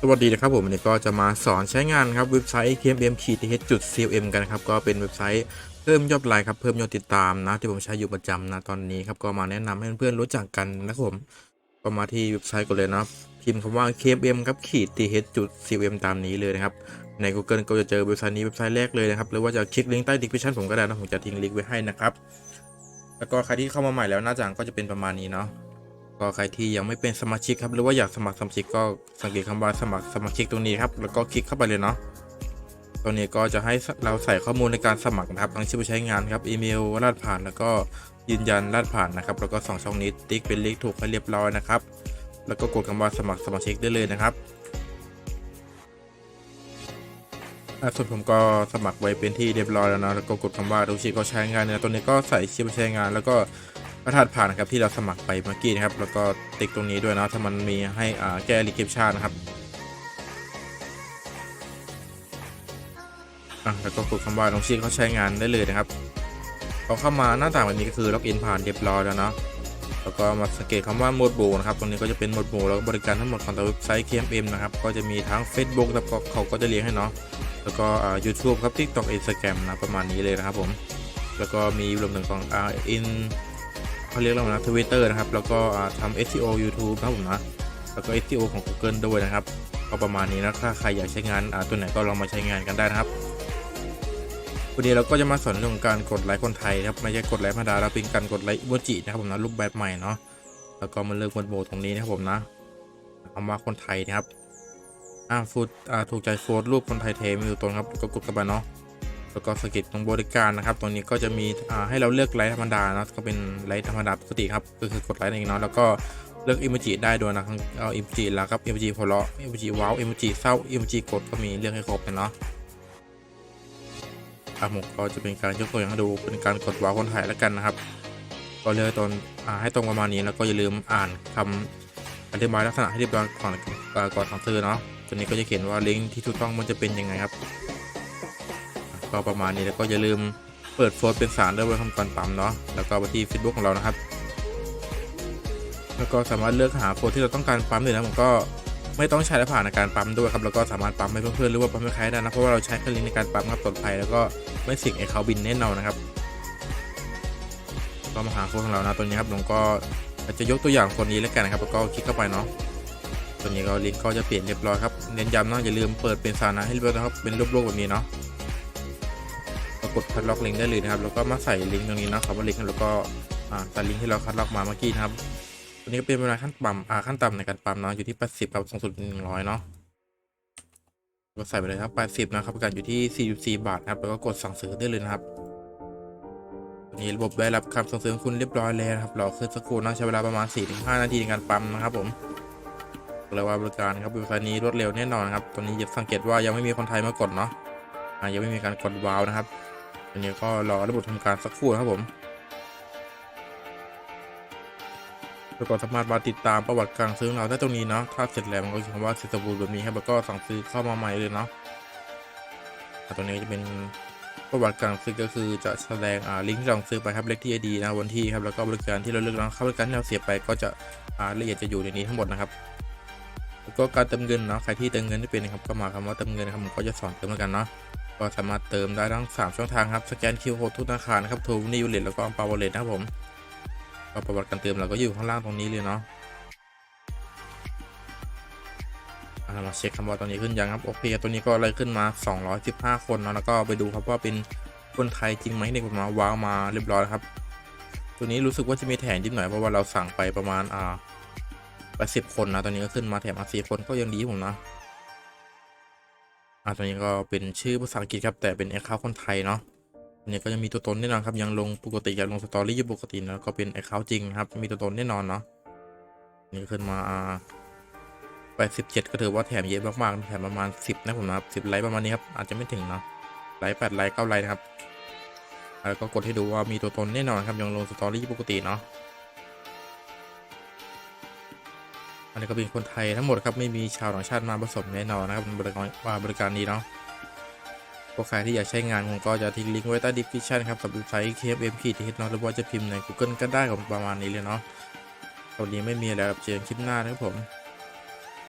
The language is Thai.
สวัสดีนะครับผมวันนี้ก็จะมาสอนใช้งานครับเว็บไซต์ kmm ขีด th จุด clm กันนะครับก็เป็นเว็บไซต์เพิ่มยอดไลค์ครับเพิ่มยอดติดตามนะที่ผมใช้อยู่ประจำนะตอนนี้ครับก็มาแนะนำให้เพื่อนๆรู้จักกันนะครับผมก็มาที่เว็บไซต์ก่อนเลยนะพิมพ์คำว่า kmm ครับขีด th จุด clm ตามนี้เลยนะครับใน Google ก็จะเจอเว็บไซต์นี้เว็บไซต์แรกเลยนะครับหรือว่าจะคลิกลิงก์ใต้ description ผมก็ได้นะผมจะทิ้งลิงก์ไว้ให้นะครับแล้วก็ใครที่เข้ามาใหม่แล้วหน้าจางก็จะเป็นประมาณนี้เนาะ ก็ใครที่ยังไม่เป็นสมาชิกครับหรือว่าอยากสมัครสมาชิกก็สังเกตคำว่าสมัครสมาชิกตรงนี้ครับแล้วก็คลิกเข้าไปเลยเนาะตรงนี้ก็จะให้เราใส่ข้อมูลในการสมัครนะครับทั้งชื่อผู้ใช้งานครับอีเมลรหัสผ่านแล้วก็ยืนยันรหัสผ่านนะครับแล้วก็สองช่องนี้ติ๊กเป็นเลิงก์ถูกให้เรียบร้อยนะครับแล้วก็กดคำว่าสมัครสมาชิกได้เลยนะครับส่วนผมก็สมัครไว้เป็นที่เรียบร้อยแล้วนะแล้วก็กดคำว่าดูชีก็ใช้งานเนี่ยตัวนี้ก็ใส่ชื่อผู้ใช้งานแล้วก็ รหัสผ่านนะครับที่เราสมัครไปเมื่อกี้นะครับ แล้วก็ติ๊กตรงนี้ด้วยนะถ้ามันมีให้อ่าแก้รีเกปชันนะครับอะแล้วก็กดคำว่าลงชื่อเขาใช้งานได้เลยนะครับพอเข้ามาหน้าต่างแบบนี้ก็คือล็อกอินผ่านเรียบร้อยแล้วเนาะแล้วก็มาสังเกตคำว่าโหมดโบนะครับตรงนี้ก็จะเป็นโหมดโบแล้วก็บริการทั้งหมดของตัวเว็บไซต์ KMM นะครับก็จะมีทั้ง Facebook แล้วก็เขาก็จะเลี้ยงให้เนาะแล้วก็อ่า YouTube ครับ TikTok Instagram นะประมาณนี้เลยนะครับผมแล้วก็มีรวมถึงของอ่าอิน เขาเรียกแล้วนะทวิตเตอร์นะครับ แล้วก็อ่าทำ SEO YouTube นะครับผมนะ แล้วก็ SEO ของ Google ด้วยนะครับ ก็ประมาณนี้นะถ้าใครอยากใช้งานตัวไหนก็ลองมาใช้งานกันได้นะครับวันนี้เราก็จะมาสอนเรื่องการกดไลค์คนไทยนะครับไม่ใช่กดไลค์ธรรมดาเราเป็นการกดไลค์อิโมจินะครับผมนะรูปแบบใหม่เนาะแล้วก็มาเลือกบนโบตรงนี้นะครับผมนะคำว่าคนไทยนะครับอ่าฟูดอ่าถูกใจโฟดรูปคนไทยเทมีอยู่ตรงครับก็กดกันไปเนาะ แล้วก็สกิลตรงบริการนะครับตรงนี้ก็จะมีอ่าให้เราเลือกไลท์ธรรมดาเนาะก็เป็นไลท์ธรรมดาปกติครับก็คือกดไลท์เองเนาะแล้วก็เลือกอิมจิได้ด้วยนะครับเอาอิมจิแล้วครับอิมจิหัวเราะอิมจิว้าวอิมจิเศร้าอิมจิกดก็มีเลือกให้ครบเลยเนาะอะผมก็จะเป็นการยกตัวอย่างให้ดูเป็นการกดว้าวคนไทยแล้วกันนะครับ ก็เลือกตอนอ่าให้ตรงประมาณนี้แล้วก็อย่าลืมอ่านคำอธิบายลักษณะให้เรียบร้อยก่อนก่อนสั่งซื้อเนาะตัวนี้ก็จะเขียนว่าลิงก์ที่ถูกต้องมันจะเป็นยังไงครับ ก็ประมาณนี้แล้วก็อย่าลืมเปิดโฟลเป็นสารด้วยไว้ทำก่อนปั๊มเนาะแล้วก็ไปที่ Facebook ของเรานะครับ แล้วก็สามารถเลือกหาโฟลที่เราต้องการปั๊มเลยนะผมก็ไม่ต้องใช้และผ่านในการปั๊มด้วยครับแล้วก็สามารถปั๊มให้เพื่อนๆหรือว่าปั๊มให้ใครได้นะเพราะว่าเราใช้คลิงในการปั๊มครับปลอดภัยแล้วก็ไม่เสิ่ยงไอ้เขาบินแน่นอนนะครับก็มาหาโฟลของเรานะตัวนี้ครับผมก็จะยกตัวอย่างคนนี้แล้วกันนะครับแล้วก็คลิกเข้าไปเนาะตัวนี้ก็ลิงก์ก็จะเปลี่ยนเรียบร้อยครับเน้นย้ำนะอย่าลืมเปิดเป็นสารณะให้เรียบร้อยนะครับเป็นรูปโลกแบบนี้เนาะ กดคัดล็อกลิงก์ได้เลยนะครับ แล้วก็มาใส่ลิงก์ตรงนี้นะครับว่าลิงก์แล้วก็อ่าใส่ลิงก์ที่เราคัดล็อกมาเมื่อกี้นะครับตัวนี้ก็เป็นเวลาขั้นต่ำอ่าขั้นต่ำในการปั๊มเนาะอยู่ที่80ครับสูงสุด100เนาะก็ใส่ไปเลยครับ 80 นะครับประกันอยู่ที่ 44 บาทนะครับ แล้วก็กดสั่งซื้อได้เลยนะครับตัวนี้ระบบได้รับคำสั่งซื้อของคุณเรียบร้อยแล้วนะครับ รอขึ้นสักครู่นะใช้เวลาประมาณ 4-5 นาทีในการปั๊มนะครับผมเรียกว่าบริการครับบริการนี้รวดเร็วแน่นอนครับตัวนี้จะสังเกตว่ายังไม่มีคนไทยมากดเนาะยังไม่มีการกดวาวนะครับ อันนี้ก็รอระบบทำการสักครู่นะครับผมแล้วก็สามารถมาติดตามประวัติการซื้อของเราได้ตรงนี้เนาะ ถ้าเสร็จแล้วมันก็จะคำว่าเสร็จสมบูรณ์แบบนี้ครับแล้วก็สั่งซื้อเข้ามาใหม่เลยเนาะตรงนี้จะเป็นประวัติการซื้อก็คือจะแสดงอ่าลิงก์ที่เราซื้อไปครับเลขที่ ID นะวันที่ครับแล้วก็บริการที่เราเลือกแล้วค่าบริการที่เราเสียไปก็จะอ่ารายละเอียดจะอยู่ในนี้ทั้งหมดนะครับแล้วก็การเติมเงินเนาะใครที่เติมเงินไม่เป็นนะครับก็มาคำว่าเติมเงินครับผมก็จะสอนเติมแล้วกันเนาะ ก็สามารถเติมได้ทั้ง 3 ช่องทางครับ สแกนคิวโคดทุกธนาคารนะครับโทรนิวเลตแล้วก็อัมปาวอลเลตนะครับผมก็ประวัติการเติมเราก็อยู่ข้างล่างตรงนี้เลยเนาะเรามาเช็คคำว่าตอนนี้ขึ้นยังครับโอเคตัวนี้ก็เลยขึ้นมา 215 คนเนาะแล้วก็ไปดูครับว่าเป็นคนไทยจริงไหมเนี่ยผมมาว้าวมาเรียบร้อยแล้วครับ ตัวนี้รู้สึกว่าจะมีแถมนิดหน่อยเพราะว่าเราสั่งไปประมาณอ่าไปสิบคนนะตอนนี้ก็ขึ้นมาแถมมาสี่คนก็ยังดีผมนะ อ่าตัวนี้ก็เป็นชื่อภาษาอังกฤษครับแต่เป็นแอคเคาท์คนไทยเนาะอันนี้ก็ยังมีตัวตนแน่นอนครับยังลงปกติยังลงสตอรี่อยู่ปกตินะก็เป็นแอคเคาท์จริงครับมีตัวตนแน่นอนเนาะนี่ขึ้นมาอ่าไปสิบเจ็ดก็ถือว่าแถมเยอะมากๆแถมประมาณสิบนะผมนะครับสิบไลค์ประมาณนี้ครับอาจจะไม่ถึงเนาะไลค์แปดไลค์เก้าไลค์นะครับแล้วก็กดให้ดูว่ามีตัวตนแน่นอนครับยังลงสตอรี่ปกติเนาะ อันนี้ก็เป็นคนไทยทั้งหมดครับไม่มีชาวต่างชาติมาผสมแน่นอนนะครับบริการว่าบริการนี้เนาะก็ใครที่อยากใช้งานผมก็จะทิ้งลิงก์ไว้ใต้ดีสคริปชันครับกับเว็บไซต์ KFM ขีดที่เนาะหรือว่าจะพิมพ์ใน Google ก็ได้ประมาณนี้เลยเนาะตอนนี้ไม่มีอะไรครับเจอกันคลิปหน้านะครับผม